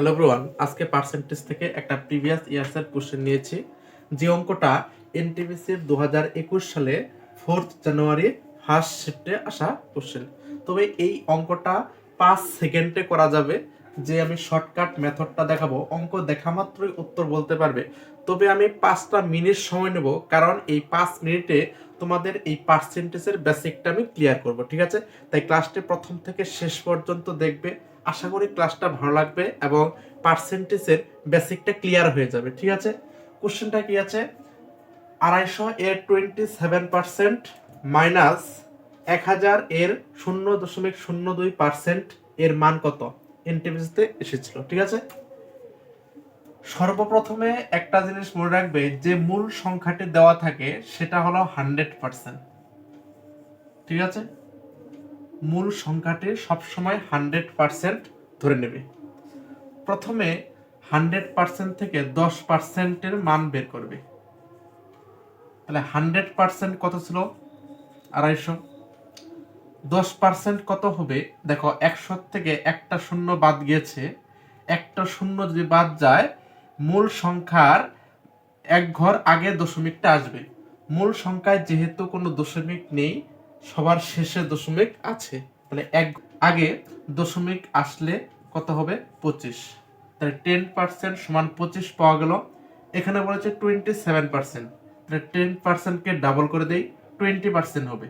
Hello ব্রোয়ান আজকে percentage থেকে একটা প্রিভিয়াস ইয়ার্সের কোশ্চেন নিয়েছি। যে অঙ্কটা এনটিভিসির দু হাজার একুশ সালে ফোর্থ জানুয়ারি ফার্স্ট শিফটে আসা কোশ্চেন তবে এই অঙ্কটা পাঁচ সেকেন্ডে করা যাবে। যে আমি শর্টকাট মেথডটা দেখাবো, অঙ্ক দেখা মাত্রই উত্তর বলতে পারবে। তবে আমি পাঁচটা মিনিট সময় নেব, কারণ এই পাঁচ মিনিটে তোমাদের এই পার্সেন্টেজের বেসিকটা আমি ক্লিয়ার করব, ঠিক আছে? তাই ক্লাসটি প্রথম থেকে শেষ পর্যন্ত দেখবে। আশা করি ক্লাসটা ভালো লাগবে এবং পার্সেন্টেজের বেসিকটা ক্লিয়ার হয়ে যাবে, ঠিক আছে? কোশ্চেনটা কি আছে? আড়াইশো এর টোয়েন্টি সেভেন পার্সেন্ট মাইনাস এক হাজার এর শূন্য দশমিক শূন্য দুই পার্সেন্ট এর মান কত? এনটিভিসিতে এসেছিল, ঠিক আছে? সর্বপ্রথমে একটা জিনিস মনে রাখবে, যে মূল সংখ্যাটি দেওয়া থাকে সেটা হলো হান্ড্রেড পার্সেন্ট ঠিক আছে? মূল সংখ্যাটি সবসময় হান্ড্রেড পার্সেন্ট ধরে নেবে। প্রথমে হান্ড্রেড পার্সেন্ট থেকে দশ পার্সেন্টের মান বের করবে। তাহলে হান্ড্রেড পার্সেন্ট কত ছিল? আড়াইশো। দশ পার্সেন্ট কত হবে? দেখো, একশো থেকে একটা শূন্য বাদ গিয়েছে। একটা শূন্য যদি বাদ যায়, মূল সংখ্যার এক ঘর আগে দশমিকটা আসবে। মূল সংখ্যায় যেহেতু কোনো দশমিক নেই সবার শেষে দশমিক আছে। তাহলে এক আগে দশমিক আসলে কত হবে? পঁচিশ। তাহলে টেন পার্সেন্ট সমান পঁচিশ পাওয়া গেল। এখানে বলেছে টোয়েন্টি সেভেন পার্সেন্ট তাহলে টেন পার্সেন্টকে ডাবল করে দেই টোয়েন্টি পার্সেন্ট হবে।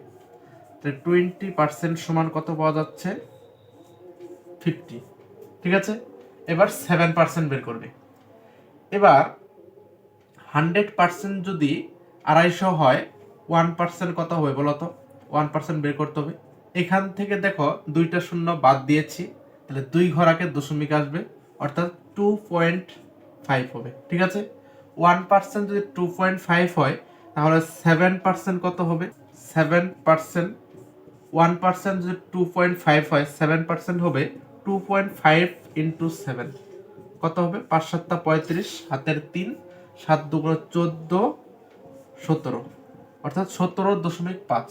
তাহলে টোয়েন্টি পার্সেন্ট সমান কত পাওয়া যাচ্ছে? ফিফটি ঠিক আছে? এবার সেভেন পার্সেন্ট বের করবে। এবার হান্ড্রেড পার্সেন্ট যদি আড়াইশো হয় ওয়ান পার্সেন্ট কত হবে বলো তো? ওয়ান পার্সেন্ট বের করতে হবে। এখান থেকে দেখো দুইটা শূন্য বাদ দিয়েছি, তাহলে দুই ঘর আগে দশমিক আসবে, অর্থাৎ টু পয়েন্ট ফাইভ হবে, ঠিক আছে? ওয়ান পার্সেন্ট যদি টু পয়েন্ট ফাইভ হয়, তাহলে সেভেন পার্সেন্ট কত হবে? সেভেন পার্সেন্ট ওয়ান পার্সেন্ট যদি টু পয়েন্ট ফাইভ হয় সেভেন পার্সেন্ট হবে two point five into seven কত হবে? পাঁচ সাতটা পঁয়ত্রিশ, হাতের তিন, সাত দুগুলো চোদ্দ, সতেরো। অর্থাৎ সতেরো দশমিক পাঁচ।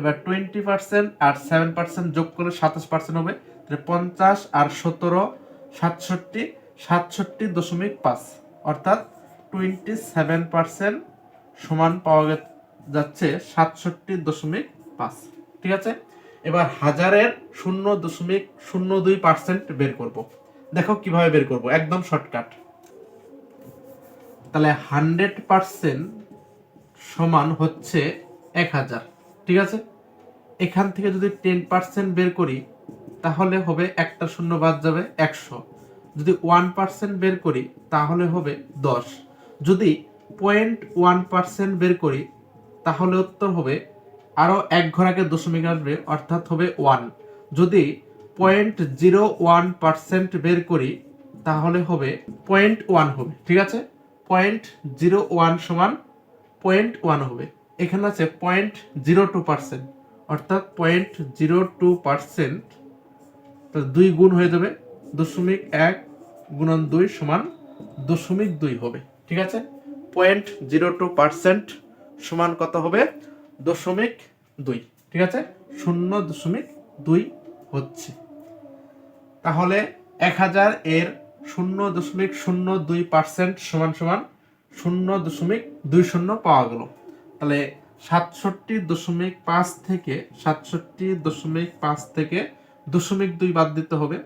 এবার টোয়েন্টি পার্সেন্ট আর সেভেন পার্সেন্ট যোগ করলে সাতাশ পার্সেন্ট হবে। তাহলে পঞ্চাশ আর সতেরো, সাতষট্টি সাতষট্টি দশমিক পাঁচ। অর্থাৎ টোয়েন্টি সেভেন পার্সেন্ট সমান পাওয়া যাচ্ছে সাতষট্টি দশমিক পাঁচ। ঠিক আছে? এবার হাজারের শূন্য দশমিক শূন্য দুই পার্সেন্ট বের করব। দেখো কীভাবে বের করব, একদম শর্টকাট তাহলে হান্ড্রেড পার্সেন্ট সমান হচ্ছে এক হাজার। ঠিক আছে? এখান থেকে যদি টেন পার্সেন্ট বের করি, তাহলে হবে একটা শূন্য বাদ যাবে একশো। যদি ওয়ান পার্সেন্ট বের করি, তাহলে হবে দশ। যদি পয়েন্ট ওয়ান পার্সেন্ট বের করি, তাহলে উত্তর হবে আরও এক ঘর আগে দশমিক আসবে, অর্থাৎ হবে ওয়ান যদি পয়েন্ট জিরো ওয়ান পার্সেন্ট বের করি, তাহলে হবে পয়েন্ট ওয়ান হবে, ঠিক আছে? পয়েন্ট জিরো ওয়ান সমান পয়েন্ট ওয়ান হবে। এখানে আছে পয়েন্ট জিরো টু পার্সেন্ট অর্থাৎ পয়েন্ট জিরো টু পার্সেন্ট দুই গুণ হয়ে যাবে দশমিক এক গুণন দুই সমান দশমিক দুই হবে, ঠিক আছে? পয়েন্ট জিরো টু পার্সেন্ট সমান কত হবে? দশমিক দুই, ঠিক আছে? শূন্য দশমিক দুই হচ্ছে। তাহলে এক হাজার এর শূন্য দশমিক শূন্য দুই পার্সেন্ট সমান সমান শূন্য দশমিক দুই শূন্য পাওয়া গেল। তাহলে সাতষট্টি দশমিক পাঁচ থেকে সাতষট্টি দশমিক পাঁচ থেকে দশমিক দুই বাদ দিতে হবে।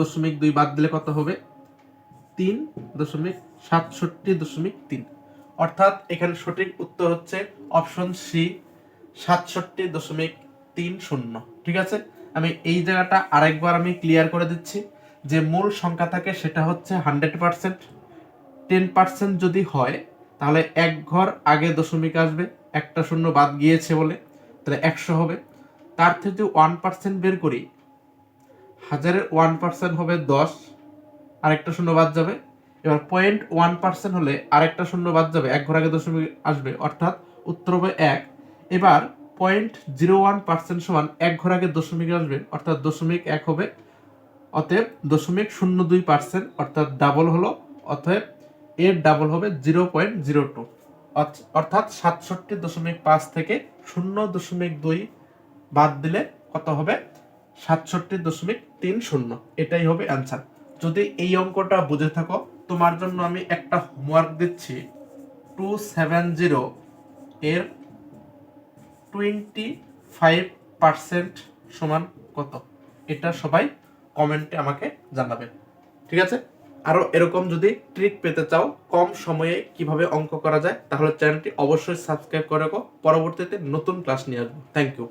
দশমিক দুই বাদ দিলে কত হবে? তিন দশমিক সাতষট্টি দশমিক তিন। অর্থাৎ এখানে সঠিক উত্তর হচ্ছে অপশন সি, সাতষট্টি দশমিক তিন শূন্য। ঠিক আছে? আমি এই জায়গাটা আরেকবার আমি ক্লিয়ার করে দিচ্ছি যে মূল সংখ্যা থাকে সেটা হচ্ছে হান্ড্রেড পার্সেন্ট। টেন পার্সেন্ট যদি হয় তাহলে এক ঘর আগে দশমিক আসবে, একটা শূন্য বাদ গিয়েছে বলে, তাহলে একশো হবে। তার থেকে ওয়ান পার্সেন্ট বের করি হাজারের ওয়ান পার্সেন্ট হবে দশ, আরেকটা শূন্য বাদ যাবে। এবার পয়েন্ট ওয়ান পার্সেন্ট হলে আরেকটা শূন্য বাদ যাবে, এক ঘর আগে দশমিক আসবে, অর্থাৎ উত্তর হবে এক। এবার পয়েন্ট জিরো ওয়ান পার্সেন্ট সমান এক ঘর আগে দশমিক আসবে, অর্থাৎ দশমিক এক হবে, অতএব দশমিক শূন্য দুই পার্সেন্ট অর্থাৎ ডাবল হলো, অতএব এর ডাবল হবে জিরো পয়েন্ট জিরো টু অর্থাৎ সাতষট্টি দশমিক পাঁচ থেকে শূন্য দশমিক দুই বাদ দিলে কত হবে? সাতষট্টি দশমিক তিন শূন্য। এটাই হবে অ্যান্সার যদি এই অঙ্কটা বুঝে থাকো, তোমার জন্য আমি একটা হোমওয়ার্ক দিচ্ছি। টু সেভেন জিরো এর টোয়েন্টি ফাইভ পার্সেন্ট সমান কত? এটা সবাই কমেন্টে আমাকে জানাবে। ঠিক আছে? আরও এরকম যদি ট্রিক পেতে চাও, কম সময়ে কীভাবে অঙ্ক করা যায়, তাহলে চ্যানেলটি অবশ্যই সাবস্ক্রাইব করে রাখো। পরবর্তীতে নতুন ক্লাস নিয়ে আসব। Thank you